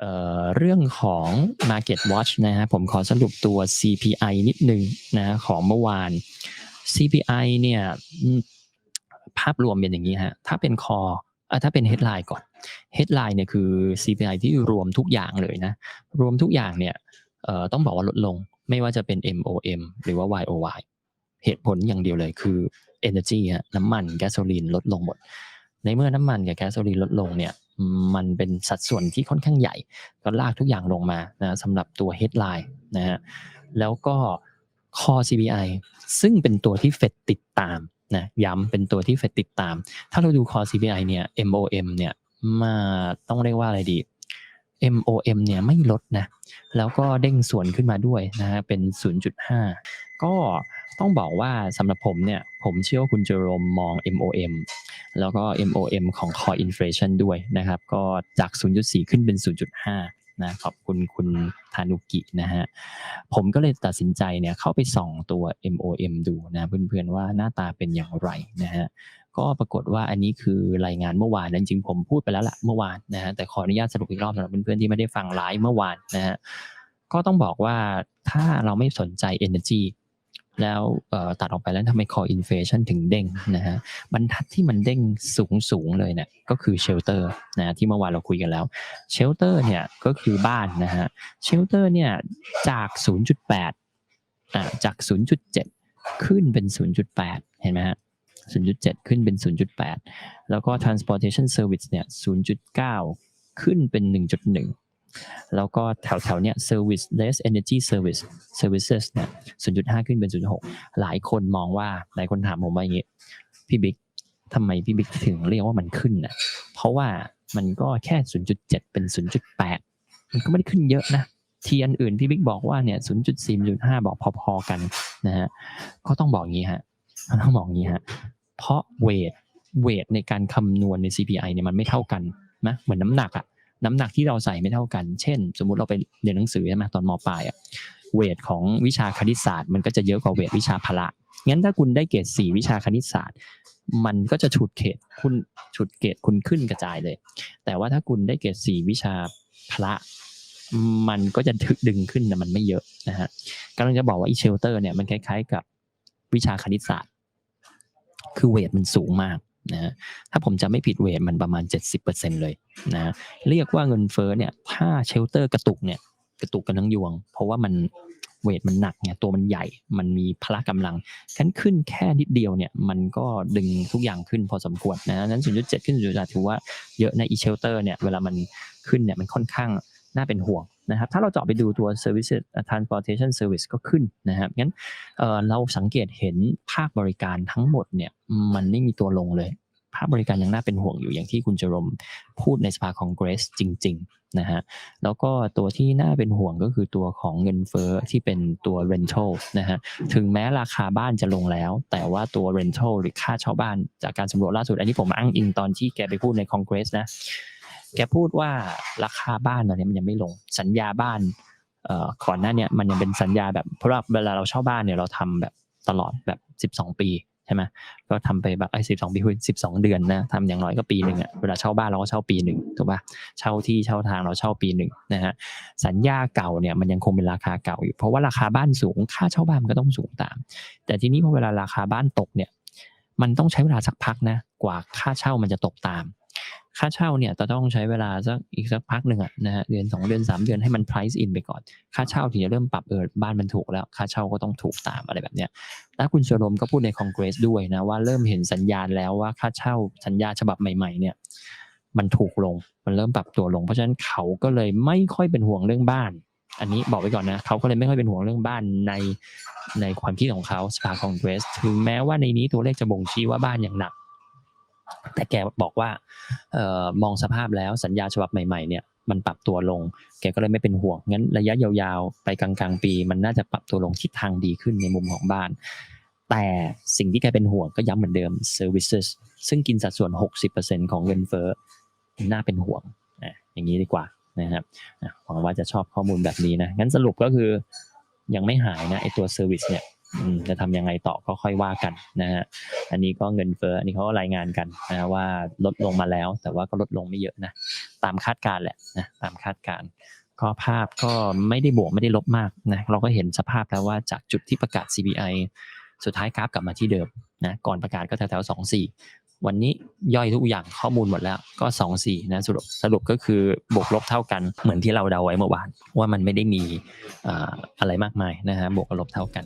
เเรื่องของ Market Watch นะฮะผมขอสรุปตัว CPI นิดนึงนะของเมื่อวาน CPI เนี่ยภาพรวมเป็นอย่างนี้ฮะถ้าเป็นคออถ้าเป็น headline ก่อน headline เนี่ยคือ CPI ที่รวมทุกอย่างเลยนะ รวมทุกอย่างเนี่ยต้องบอกว่าลดลงไม่ว่าจะเป็น MOM หรือว่า YOY เหตุผลอย่างเดียวเลยคือ energy ฮะน้ำมันแก๊สโซลีนลดลงหมด ในเมื่อน้ำมันกับแก๊สโซลีนลดลงเนี่ย มันเป็นสัดส่วนที่ค่อนข้างใหญ่ ก็ลากทุกอย่างลงมานะสำหรับตัว headline นะฮะแล้วก็ core CPI ซึ่งเป็นตัวที่เฟดติดตามนะย้ำเป็นตัวที่เฟดติดตาม ถ้าเราดู core CPI เนี่ย MOM เนี่ยมาต้องเรียกว่าอะไรดี MOM เนี่ยไม่ลดนะ แล้วก็เด้งสวนขึ้นมาด้วยนะฮะเป็น 0.5 ก็ ต้องบอกว่าสำหรับผมเนี่ย ผมเชื่อว่าคุณเจอรมมอง MOM แล้วก็ MOM ของ Core Inflation ด้วยนะครับ ก็จาก 0.4 ขึ้นเป็น 0.5 นะขอบคุณคุณทานุกินะฮะ ผมก็เลยตัดสินใจเนี่ยเข้าไปส่องตัว MOM ดูนะเพื่อนๆว่าหน้าตาเป็นอย่างไรนะฮะก็ปรากฏว่าอันนี้คือรายงานเมื่อวานนะจริงผมพูดไปแล้วละเมื่อวานนะฮะแต่ขออนุญาตสรุปอีกรอบสำหรับเพื่อนๆที่ไม่ได้ฟังไลฟ์เมื่อวานนะฮะก็ต้องบอกว่าถ้าเราไม่สนใจ energy แล้วตัดออกไปแล้วทำไม core inflation ถึงเด้งนะฮะบรรทัดที่มันเด้งสูงสูงเลยเนี่ยก็คือ shelter นะที่เมื่อวานเราคุยกันแล้ว shelter เนี่ยก็คือบ้านนะฮะ shelter เนี่ยจาก 0.8อ่าจาก 0.7 ขึ้นเป็น 0.8 เห็นไหมฮะ0.7 ขึ้นเป็น 0.8 แล้วก็ transportation service เนี่ย 0.9 ขึ้นเป็น 1.1 แล้วก็แถวแถวๆเนี้ย service less energy service services เนี่ย0.5 ขึ้นเป็น 0.6 หลายคนมองว่าหลายคนถามผมว่าอย่างนี้พี่บิ๊กทำไมพี่บิ๊กถึงเรียกว่ามันขึ้นนะเพราะว่ามันก็แค่ 0.7 เป็น 0.8 มันก็ไม่ได้ขึ้นเยอะนะทีอันอื่นพี่บิ๊กบอกว่าเนี่ย 0.4 0.5 บอกพอๆกันนะฮะก็ต้องบอกงี้ฮะต้องบอกงี้ฮะเพราะเวทเวทในการคำนวณใน CPI เนี่ยมันไม่เท่ากันนะเหมือนน้ำหนักอะ น้ำหนักที่เราใส่ไม่เท่ากัน เช่น สมมุติเราไปเรียนหนังสือใช่ไหมตอนมปลายอะเวทของวิชาคณิตศาสตร์ มันก็จะเยอะกว่าเวทวิชาพละ งั้นถ้าคุณได้เกรดสี่วิชาคณิตศาสตร์ มันก็จะฉุดเกรดคุณฉุดเกรดคุณขึ้นกระจายเลย แต่ว่าถ้าคุณได้เกรดสี่วิชาพละ มันก็จะถึกดึงขึ้นแต่มันไม่เยอะนะฮะกำลังจะบอกว่าอีเชลเตอร์เนี่ยมันคล้ายๆกับวิชาคณิตศาสตร์ คือเวทมันสูงมาก นะถ้าผมจะไม่ผิดเวทมันประมาณ 70%เลยนะเรียกว่าเงินเฟ้อเนี่ยถ้าเชลเตอร์กระตุกเนี่ยกระตุกกันทั้งยวง เพราะว่ามันเวทมันหนักเนี่ยตัวมันใหญ่มันมีพละกำลังขั้นขึ้นแค่นิดเดียวเนี่ยมันก็ดึงทุกอย่างขึ้นพอสมควรนะนั้น 0.7 ขึ้น0.8ถือว่าเยอะในอีเชลเตอร์เนี่ยเวลามันขึ้นเนี่ยมันค่อนข้าง น่าเป็นห่วงนะครับ ถ้าเราเจาะไปดูตัว service transportation service ก็ขึ้นนะครับ งั้นเเราสังเกตเห็นภาคบริการทั้งหมดเนี่ยมันไม่มีตัวลงเลย ภาคบริการยังน่าเป็นห่วงอยู่อย่างที่คุณจรมพูดในสภาคองเกรสจริง ๆ นะฮะ แล้วก็ตัวที่น่าเป็นห่วงก็คือตัวของเงินเฟ้อที่เป็นตัว rental นะฮะ ถึงแม้ราคาบ้านจะลงแล้ว แต่ว่าตัว rental หรือค่าเช่าบ้านจากการสำรวจล่าสุด อันนี้ผมอ้างอิงตอนที่แกไปพูดในคองเกรสนะ แกพูดว่าราคาบ้านตอนนี้มันยังไม่ลง สัญญาบ้านเอ่อก่อนหน้าเนี่ยมันยังเป็นสัญญาแบบเพราะว่าเวลาเราเช่าบ้านเนี่ยเราทำแบบตลอดแบบสิบสองปีใช่ไหมก็ทำไปแบบไอ้สิบสองปีคือสิบสองเดือนนะทำอย่างน้อยก็ปีหนึ่งอะเวลาเช่าบ้านเราก็เช่าปีหนึ่งถูกป่ะเช่าที่เช่าทางเราเช่าปีหนึ่งนะฮะสัญญาเก่าเนี่ยมันยังคงเป็นราคาเก่าอยู่ เพราะว่าราคาบ้านสูงค่าเช่าบ้านมันก็ต้องสูงตาม แต่ทีนี้พอเวลาราคาบ้านตกเนี่ยมันต้องใช้เวลาสักพักนะกว่าค่าเช่ามันจะตกตาม ค่าเช่าเนี่ยจะต้องใช้เวลาสักอีกสักพักหนึ่งอะนะฮะเดือนสองเดือนสามเดือนให้มัน price in ไปก่อน ค่าเช่าถึงจะเริ่มปรับเออบ้านมันถูกแล้ว ค่าเช่าก็ต้องถูกตามอะไรแบบเนี้ยแล้วคุณชโรมก็พูดในคอนเกรสด้วยนะว่าเริ่มเห็นสัญญาณแล้วว่าค่าเช่าสัญญาฉบับใหม่ๆเนี่ยมันถูกลง มันเริ่มปรับตัวลง เพราะฉะนั้นเขาก็เลยไม่ค่อยเป็นห่วงเรื่องบ้าน อันนี้บอกไว้ก่อนนะ เขาก็เลยไม่ค่อยเป็นห่วงเรื่องบ้านในในความคิดของเขาสภาคองเกรส ถึงแม้ว่าในนี้ตัวเลขจะบ่งชี้ว่าบ้านอยังหนัก แต่แกบอกว่าเอ่อมองสภาพแล้วสัญญาฉบับใหม่ๆเนี่ยมันปรับตัวลง แกก็เลยไม่เป็นห่วง งั้นระยะยาวๆ ไปกลางๆ ปี มันน่าจะปรับตัวลงทิศทางดีขึ้นในมุมของบ้าน แต่สิ่งที่แกเป็นห่วงก็ย้ำเหมือนเดิม services ซึ่งกินสัดส่วน 60%ของเงินเฟ้อ น่าเป็นห่วงอะอย่างนี้ดีกว่านะครับหวังว่าจะชอบข้อมูลแบบนี้นะ งั้นสรุปก็คือยังไม่หายนะไอตัว service เนี่ย จะทำยังไงต่อก็ค่อยว่ากันนะฮะอันนี้ก็เงินเฟ้ออันนี้เขาก็รายงานกันนะว่าลดลงมาแล้ว แต่ว่าก็ลดลงไม่เยอะนะตามคาดการณ์แหละนะตามคาดการก็ภาพก็ไม่ได้บวกไม่ได้ลบมากนะเราก็เห็นสภาพแล้วว่าจากจุดที่ประกาศ CPI สุดท้ายกราฟกลับมาที่เดิมนะก่อนประกาศก็แถวๆสองสี่ วันนี้ย่อยทุกอย่างข้อมูลหมดแล้วก็สองสี่นะสรุปสรุปก็คือบวกลบเท่ากันเหมือนที่เราเดาไว้เมื่อวานว่ามันไม่ได้มีอ่าอะไรมากมายนะฮะบวกกับลบเท่ากัน